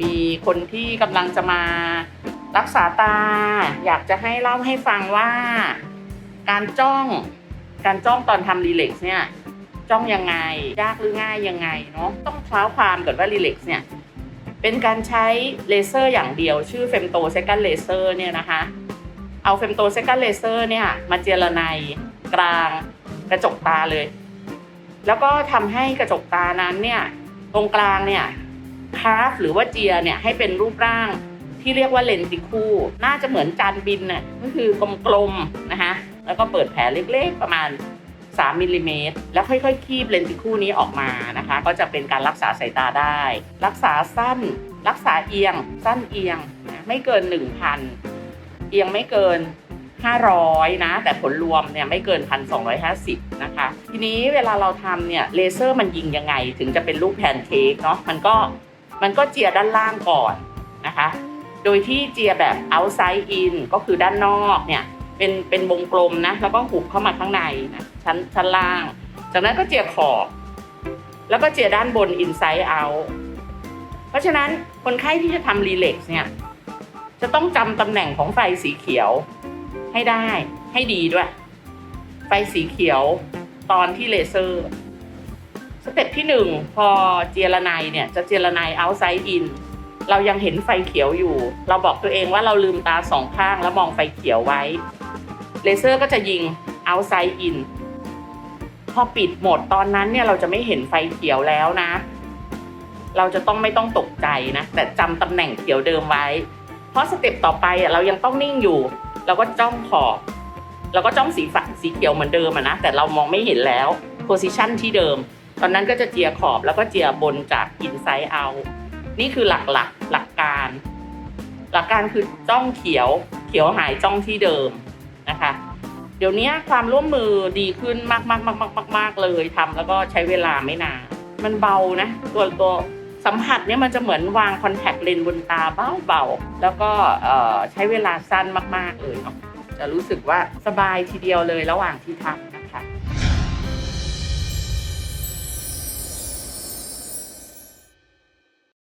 มีคนที่กำลังจะมารักษาตา อยากจะให้เล่าให้ฟังว่า การจ้องการจ้องตอนทำรีเล็กซ์เนี่ยจ้องยังไง ยากหรือง่ายยังไงเนาะต้องเท้าความก่อนว่ารีเล็กซ์เนี่ยเป็นการใช้เลเซอร์อย่างเดียว ชื่อเฟมโตเซกันเลเซอร์เนี่ยนะคะ เอาเฟมโตเซกันเลเซอร์เนี่ยมาเจรไนกลางกระจกตาเลย แล้วก็ทำให้กระจกตานั้นเนี่ยตรงกลางเนี่ย คาฟหรือว่าเจียเนี่ยให้เป็นรูปร่างที่เรียกว่าเลนติคูน่าจะเหมือนจานบินน่ะก็คือกลมๆนะคะแล้วก็เปิดแผลเล็กๆประมาณ 3มิลลิเมตรแล้วค่อยๆ คีบเลนติคูนี้ออกมานะคะ ก็จะเป็นการรักษาสายตาได้ รักษาสั้น รักษาเอียง สั้นเอียงนะไม่เกิน 1,000 เอียงไม่เกิน 500 นะ แต่ผลรวมเนี่ยไม่เกิน 1,250 นะคะ ทีนี้เวลาเราทำเนี่ยเลเซอร์มันยิงยังไง ถึงจะเป็นรูปแพนเค้กเนาะมันก็ มันก็เจียด้านล่างก่อนนะคะ โดยที่เจียแบบ outside in ก็คือด้านนอกเนี่ยเป็นเป็นวงกลมนะแล้วก็หุบเข้ามาข้างในนะชั้นชั้นล่าง จากนั้นก็เจียขอบ แล้วก็เจียด้านบน inside out เพราะฉะนั้นคนไข้ที่จะทำรีเล็กซ์เนี่ยจะต้องจำตำแหน่งของไฟสีเขียวให้ได้ให้ดีด้วย ไฟสีเขียวตอนที่เลเซอร์ สเต็ปที่หนึ่งพอเจรไนเนี่ยจะเจรไน outside in เรายังเห็นไฟเขียวอยู่ เราบอกตัวเองว่าเราลืมตาสองข้างแล้วมองไฟเขียวไว้ เลเซอร์ก็จะยิง outside in พอปิดโหมดตอนนั้นเนี่ยเราจะไม่เห็นไฟเขียวแล้วนะ เราจะต้องไม่ต้องตกใจนะ แต่จำตำแหน่งเขียวเดิมไว้ เพราะสเต็ปต่อไปอะเรายังต้องนิ่งอยู่ เราก็จ้องขอบเราก็จ้องสีฟ้าสีเขียวเหมือนเดิมนะแต่เรามองไม่เห็นแล้วโพซิชันที่เดิม ตอนนั้นก็จะเจียขอบแล้วก็เจียบนจาก inside out นี่คือหลักหลักหลักการ หลักการคือจ้องเขียว เขียวหายจ้องที่เดิมนะคะ เดี๋ยวนี้ความร่วมมือดีขึ้นมากมากมากมากมากมากเลยทำแล้วก็ใช้เวลาไม่นาน มันเบานะ ตัวตัวสัมผัสเนี่ยมันจะเหมือนวางคอนแทคเลนส์บนตาเบาๆ แล้วก็ใช้เวลาสั้นมากๆเลยเนาะจะรู้สึกว่าสบายทีเดียวเลยระหว่างที่ทำ